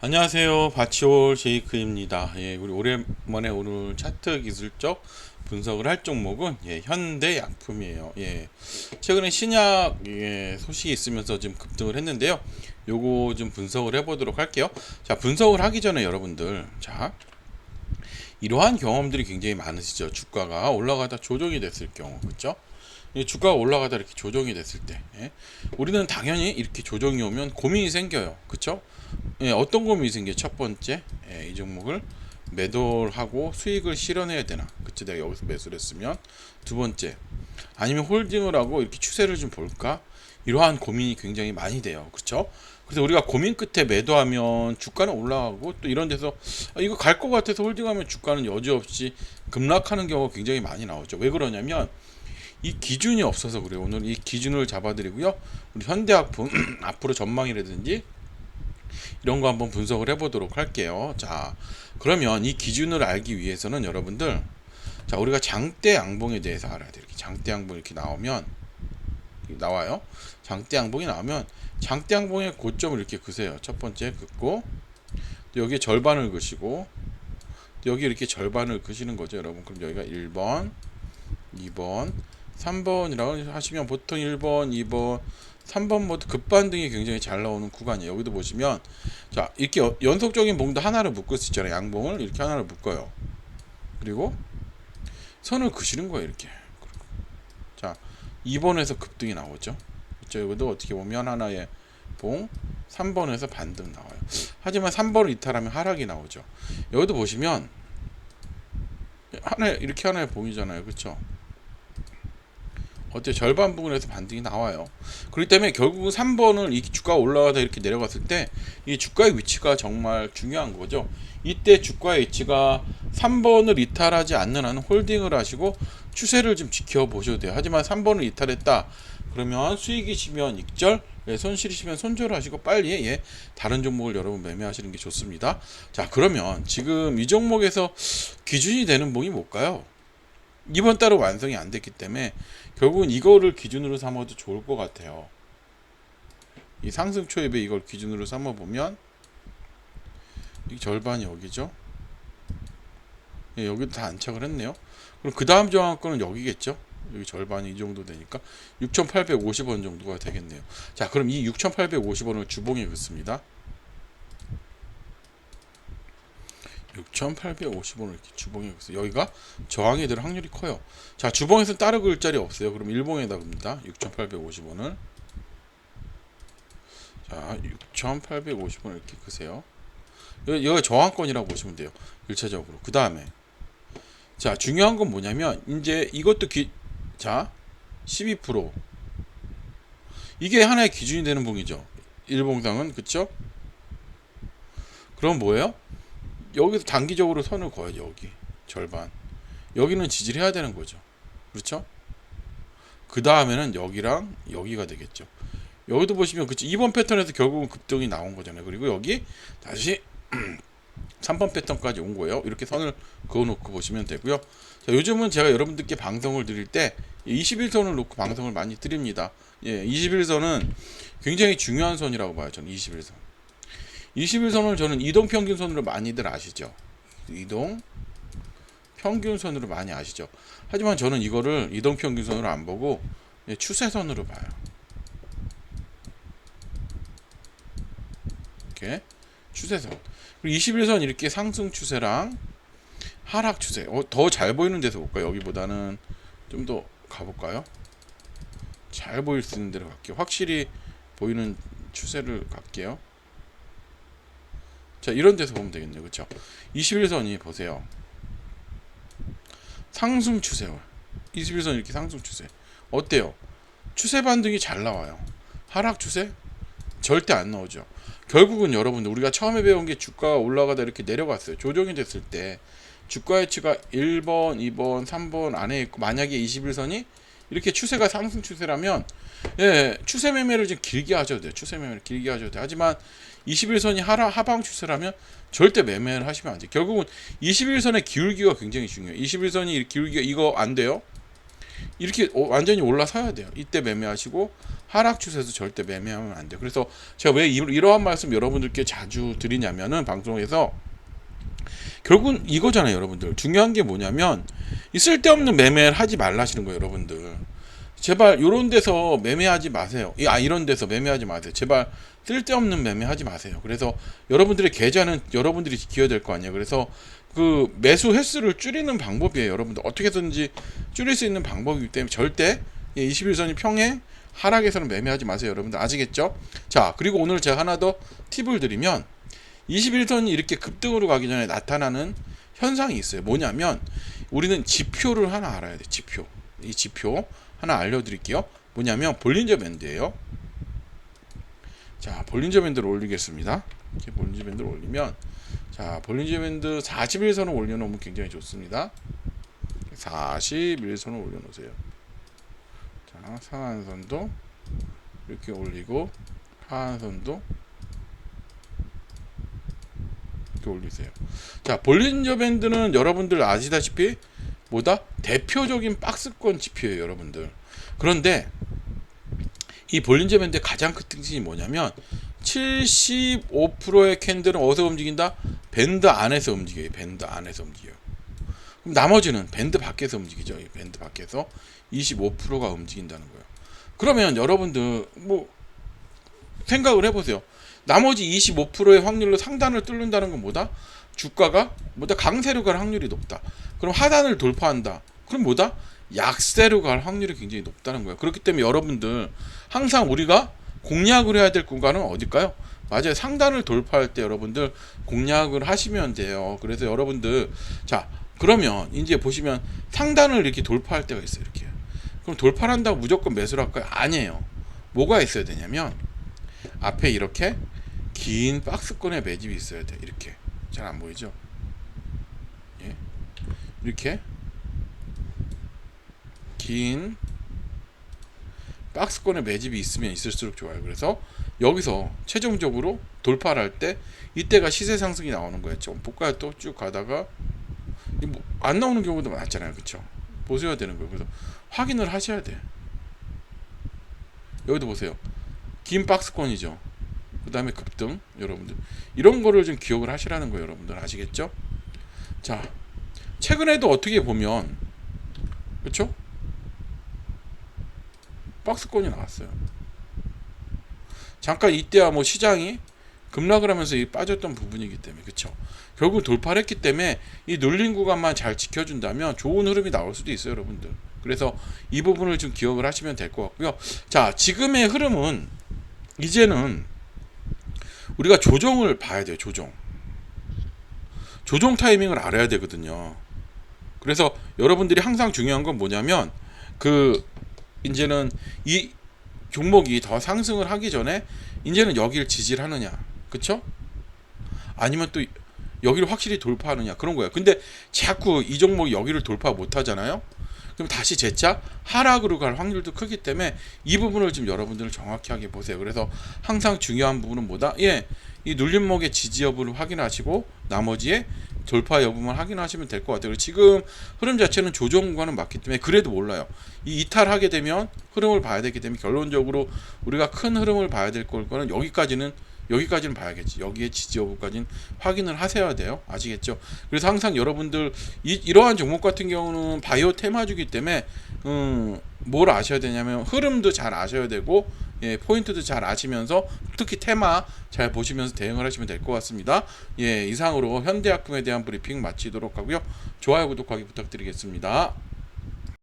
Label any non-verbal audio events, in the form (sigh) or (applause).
안녕하세요. 바치올 제이크입니다. 예, 우리 오랜만에 오늘 차트 기술적 분석을 할 종목은 예, 현대 약품이에요. 예. 최근에 신약 예, 소식이 있으면서 좀 급등을 했는데요. 요거 좀 분석을 해 보도록 할게요. 자, 분석을 하기 전에 여러분들 자, 이러한 경험들이 굉장히 많으시죠. 주가가 올라가다 조정이 됐을 경우. 그렇죠? 이 주가가 올라가다 이렇게 조정이 됐을 때 예? 우리는 당연히 이렇게 조정이 오면 고민이 생겨요. 그렇죠? 예, 어떤 고민이 생겨? 첫 번째, 예, 이 종목을 매도를 하고 수익을 실현해야 되나? 그치 내가 여기서 매수를 했으면 두 번째, 아니면 홀딩을 하고 이렇게 추세를 좀 볼까? 이러한 고민이 굉장히 많이 돼요. 그렇죠? 그래서 우리가 고민 끝에 매도하면 주가는 올라가고 또 이런 데서 아, 이거 갈 것 같아서 홀딩하면 주가는 여지없이 급락하는 경우가 굉장히 많이 나오죠. 왜 그러냐면 이 기준이 없어서 그래요. 오늘 이 기준을 잡아드리고요. 우리 현대학품 (clears throat) 앞으로 전망이라든지 이런 거 한번 분석을 해보도록 할게요. 자, 그러면 이 기준을 알기 위해서는 여러분들, 자, 우리가 장대 양봉에 대해서 알아야 돼요. 이렇게 장대 양봉 이렇게 나오면, 나와요. 장대 양봉이 나오면, 장대 양봉의 고점을 이렇게 그세요. 첫 번째 긋고, 또 여기에 절반을 그시고, 또 여기 이렇게 절반을 그시는 거죠, 여러분. 그럼 여기가 1번, 2번, 3번이라고 하시면 보통 1번, 2번, 3번 모두 급반등이 굉장히 잘 나오는 구간이에요. 여기도 보시면 자 이렇게 여- 연속적인 봉도 하나를 묶을 수 있잖아요. 양봉을 이렇게 하나를 묶어요. 그리고 선을 그시는 거예요. 이렇게. 자 2번에서 급등이 나오죠. 그렇죠. 여기도 어떻게 보면 하나의 봉 3번에서 반등 나와요. 하지만 3번을 이탈하면 하락이 나오죠. 여기도 보시면 하나 이렇게 하나의 봉이잖아요. 그렇죠. 어때 절반 부분에서 반등이 나와요. 그렇기 때문에 결국은 3번을 이 주가 올라가다 이렇게 내려갔을 때 이 주가의 위치가 정말 중요한 거죠. 이때 주가의 위치가 3번을 이탈하지 않는 한은 홀딩을 하시고 추세를 좀 지켜보셔도 돼요. 하지만 3번을 이탈했다. 그러면 수익이시면 익절, 예, 손실이시면 손절하시고 빨리 예, 다른 종목을 여러분 매매하시는 게 좋습니다. 자, 그러면 지금 이 종목에서 기준이 되는 봉이 뭘까요? 이번 달은 완성이 안 됐기 때문에 결국은 이거를 기준으로 삼아도 좋을 것 같아요. 이 상승 초입에 이걸 기준으로 삼아 보면 이 절반이 여기죠. 예, 여기도 다 안착을 했네요. 그럼 그 다음 정확권은 여기겠죠. 여기 절반이 이 정도 되니까 6,850원 정도가 되겠네요. 자, 그럼 이 6,850원을 주봉에 긋습니다. 6,850원을 이렇게 주봉에 긋어요. 여기가 저항이 될 확률이 커요. 자, 주봉에서 따로 글 자리 없어요. 그럼 일봉에다 긋니다. 6,850원을. 자, 6,850원을 이렇게 끄세요. 여기, 저항권이라고 보시면 돼요. 1차적으로. 그 다음에. 자, 중요한 건 뭐냐면, 이제 이것도 기, 자, 12%. 이게 하나의 기준이 되는 봉이죠. 일봉상은, 그쵸? 그럼 뭐예요? 여기서 단기적으로 선을 그어야죠, 여기. 절반. 여기는 지지를 해야 되는 거죠. 그렇죠? 그 다음에는 여기랑 여기가 되겠죠. 여기도 보시면 그치 2번 패턴에서 결국은 급등이 나온 거잖아요. 그리고 여기 다시 (clears throat) 3번 패턴까지 온 거예요. 이렇게 선을 그어 놓고 보시면 되고요. 자, 요즘은 제가 여러분들께 방송을 드릴 때 21선을 놓고 방송을 많이 드립니다. 예, 21선은 굉장히 중요한 선이라고 봐요. 저는 21선. 21선을 저는 이동 평균선으로 많이들 아시죠? 이동 평균선으로 많이 아시죠? 하지만 저는 이거를 이동 평균선으로 안 보고 예, 추세선으로 봐요. 이렇게 추세선. 그리고 21선 이렇게 상승 추세랑 하락 추세. 어, 더 잘 보이는 데서 볼까요? 여기보다는 좀 더 가볼까요? 잘 보일 수 있는 데로 갈게요. 확실히 보이는 추세를 갈게요. 자, 이런 데서 보면 되겠네요. 그렇죠? 21선이 보세요. 상승 추세요. 21선 이렇게 상승 추세. 어때요? 추세 반등이 잘 나와요. 하락 추세? 절대 안 나오죠. 결국은 여러분들 우리가 처음에 배운 게 주가가 올라가다 이렇게 내려갔어요. 조정이 됐을 때 주가 의치가 1번, 2번, 3번 안에 있고 만약에 21선이 이렇게 추세가 상승 추세라면 예, 추세 매매를 좀 길게 하셔도 돼요. 추세 매매를 길게 하셔도 돼요. 하지만 21선이 하라, 하방 추세라면 절대 매매를 하시면 안 돼요. 결국은 21선의 기울기가 굉장히 중요해요. 21선이 기울기가 이거 안 돼요. 이렇게 오- 완전히 올라서야 돼요. 이때 매매하시고 하락 추세에서 절대 매매하면 안 돼요. 그래서 제가 왜 이- 이러한 말씀 여러분들께 자주 드리냐면은 방송에서 결국은 이거잖아요, 여러분들. 중요한 게 뭐냐면 이 쓸데없는 매매를 하지 말라시는 거예요, 여러분들. 제발 이런 데서 매매하지 마세요. 이- 아 이런 데서 매매하지 마세요. 제발 쓸데없는 매매하지 마세요. 그래서 여러분들의 계좌는 여러분들이 지켜야 될 거 아니에요. 그래서 그 매수 횟수를 줄이는 방법이에요. 여러분들 어떻게든지 줄일 수 있는 방법이기 때문에 절대 21선이 평행 하락에서는 매매하지 마세요. 여러분들 아시겠죠? 자 그리고 오늘 제가 하나 더 팁을 드리면 21선이 이렇게 급등으로 가기 전에 나타나는 현상이 있어요. 뭐냐면 우리는 지표를 하나 알아야 돼. 지표. 이 지표 하나 알려드릴게요. 뭐냐면 볼린저 밴드예요. 자, 볼린저 밴드를 올리겠습니다. 이렇게 볼린저 밴드를 올리면 자, 볼린저 밴드 41선을 올려놓으면 굉장히 좋습니다. 41선을 올려놓으세요. 자, 상한선도 이렇게 올리고 하한선도 이렇게 올리세요. 자, 볼린저 밴드는 여러분들 아시다시피 뭐다? 대표적인 박스권 지표예요, 여러분들. 그런데 이 볼린저 밴드의 가장 큰 특징이 뭐냐면 75%의 캔들은 어디서 움직인다? 밴드 안에서 움직여요. 밴드 안에서 움직여요. 그럼 나머지는 밴드 밖에서 움직이죠. 이 밴드 밖에서 25%가 움직인다는 거예요. 그러면 여러분들 뭐 생각을 해보세요. 나머지 25%의 확률로 상단을 뚫는다는 건 뭐다? 주가가 뭐다 강세로 갈 확률이 높다. 그럼 하단을 돌파한다. 그럼 뭐다? 약세로 갈 확률이 굉장히 높다는 거예요. 그렇기 때문에 여러분들 항상 우리가 공략을 해야 될 구간은 어딜까요? 맞아요. 상단을 돌파할 때 여러분들 공략을 하시면 돼요. 그래서 여러분들 자 그러면 이제 보시면 상단을 이렇게 돌파할 때가 있어요. 이렇게 그럼 돌파를 한다고 무조건 매수를 할까요? 아니에요. 뭐가 있어야 되냐면 앞에 이렇게 긴 박스권의 매집이 있어야 돼. 이렇게 잘 안 보이죠? 예. 이렇게 긴 박스권의 매집이 있으면 있을수록 좋아요. 그래서 여기서 최종적으로 돌파를 할 때 이때가 시세 상승이 나오는 거예요. 좀 볼까요? 또 쭉 가다가 이뭐안 나오는 경우도 많잖아요. 그렇죠? 보셔야 되는 거예요. 그래서 확인을 하셔야 돼. 여기도 보세요. 긴 박스권이죠. 그 다음에 급등 여러분들 이런 거를 좀 기억을 하시라는 거예요. 여러분들 아시겠죠? 자 최근에도 어떻게 보면 그렇죠? 박스권이 나왔어요. 잠깐 이때야 뭐 시장이 급락을 하면서 이 빠졌던 부분이기 때문에 그렇죠. 결국 돌파를 했기 때문에 이 눌린 구간만 잘 지켜준다면 좋은 흐름이 나올 수도 있어요, 여러분들. 그래서 이 부분을 좀 기억을 하시면 될 것 같고요. 자, 지금의 흐름은 이제는 우리가 조정을 봐야 돼요, 조정. 조정 타이밍을 알아야 되거든요. 그래서 여러분들이 항상 중요한 건 뭐냐면 그 이제는 이 종목이 더 상승을 하기 전에 이제는 여기를 지지를 하느냐, 그쵸? 아니면 또 여기를 확실히 돌파하느냐 그런 거예요. 근데 자꾸 이 종목이 여기를 돌파 못 하잖아요. 그럼 다시 재차 하락으로 갈 확률도 크기 때문에 이 부분을 좀 여러분들은 정확히 하게 보세요. 그래서 항상 중요한 부분은 뭐다? 예, 이 눌림목의 지지 여부를 확인하시고 나머지의 돌파 여부만 확인하시면 될 것 같아요. 지금 흐름 자체는 조정 구간은 맞기 때문에 그래도 몰라요. 이 이탈하게 되면 흐름을 봐야 되기 때문에 결론적으로 우리가 큰 흐름을 봐야 될 거는 여기까지는 여기까지는 봐야겠지. 여기에 지지 여부까지는 확인을 하셔야 돼요. 아시겠죠? 그래서 항상 여러분들 이, 이러한 종목 같은 경우는 바이오 테마주기 때문에 음, 뭘 아셔야 되냐면 흐름도 잘 아셔야 되고 예, 포인트도 잘 아시면서 특히 테마 잘 보시면서 대응을 하시면 될 것 같습니다. 예, 이상으로 현대약품에 대한 브리핑 마치도록 하고요. 좋아요, 구독하기 부탁드리겠습니다.